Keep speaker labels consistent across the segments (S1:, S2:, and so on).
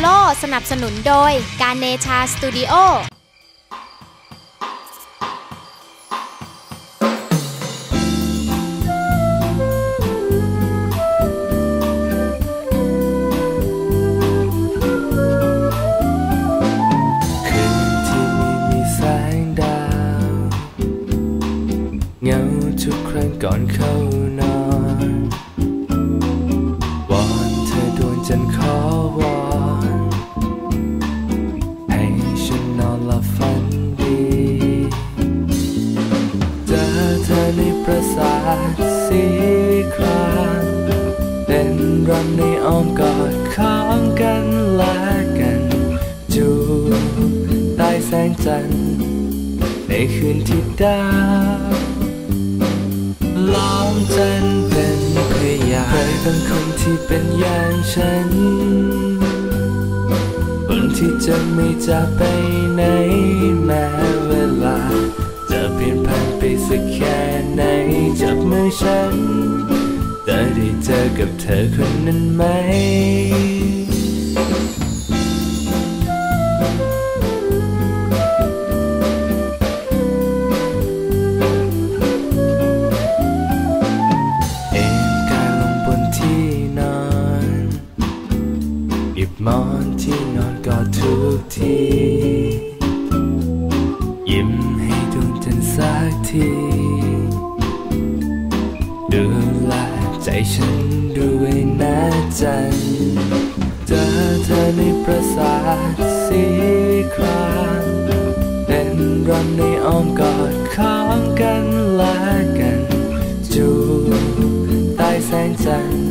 S1: โล่สนับสนุนโดยการเนชาสตูดิโอ
S2: คืนที่ไม่มีแสงดาวเงาทุกครั้งก่อนเข้านอน ในคืนที่ดาวล้อมจันเป็นพยานใครบางคนที่เป็นอย่างฉันคนที่จะไม่จากไปไหนแม้เวลา จะเปลี่ยนผ่านไปสักแค่ไหนจับมือฉันจะได้เจอกับเธอคนนั้นไหม กที ยิ้มให้ดวงจันทร์สักทีดูแลใจฉันด้วยนะจันทร์เจอเธอในปราสาทสีครามเต้นรำในอ้อมกอดของกันและกันจูใต้แสงจันทร์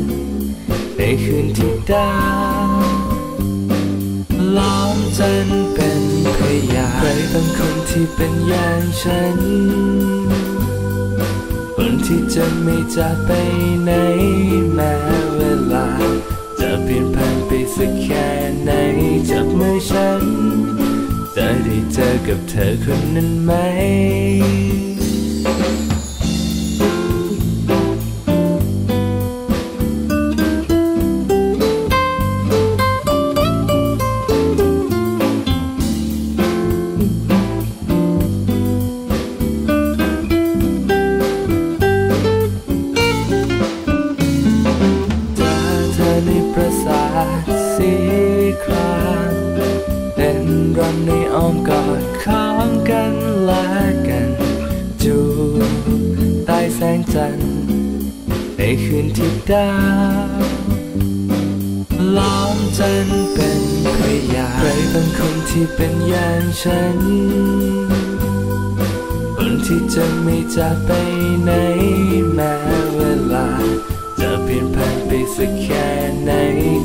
S2: ในคืนที่ดาว ล้อมจนเป็นพยานใครบางคนที่เป็นอย่างฉันคนที่จะไม่จากไปไหนแม้เวลา จะเปลี่ยนผ่านไปสักแค่ไหนจับมือฉัน จะได้เจอกับเธอคนนั้นไหม ในอ้อมกอดของกันและกัน จูใต้แสงจันทร์ในคืนที่ดาวล้อมจันทร์เป็นพยานใครบางคนที่เป็นอย่างฉันคนที่จะไม่จากไปไหนแม้เวลา จะเปลี่ยนผ่านไปสักแค่ไหน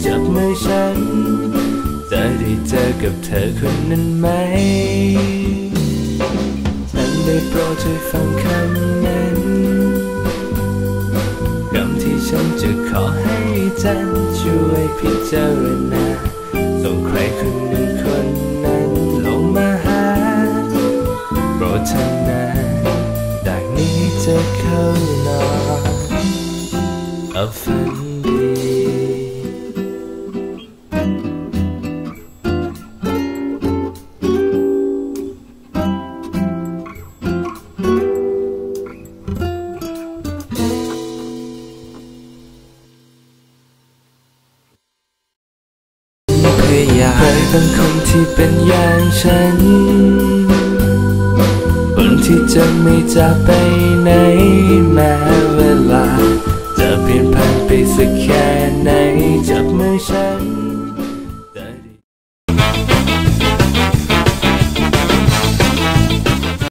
S2: จับมือฉัน จะได้เจอกับเธอคนนั้นไหมฉันได้โปรดช่วยฟังคำนั้นคำที่ฉันจะขอให้จันช่วยพิจารณาส่งใครคนหนึ่งคนนั้นลงมาหาโปรดเถอะนะจากนี้จะเข้านอนเอาฝันดี ยายามใครบางคนที่เป็นอย่างฉัน คนที่จะไม่จากไปไหนแม้เวลา จะเปลี่ยนผ่านไปสักแค่ไหนจับมือฉัน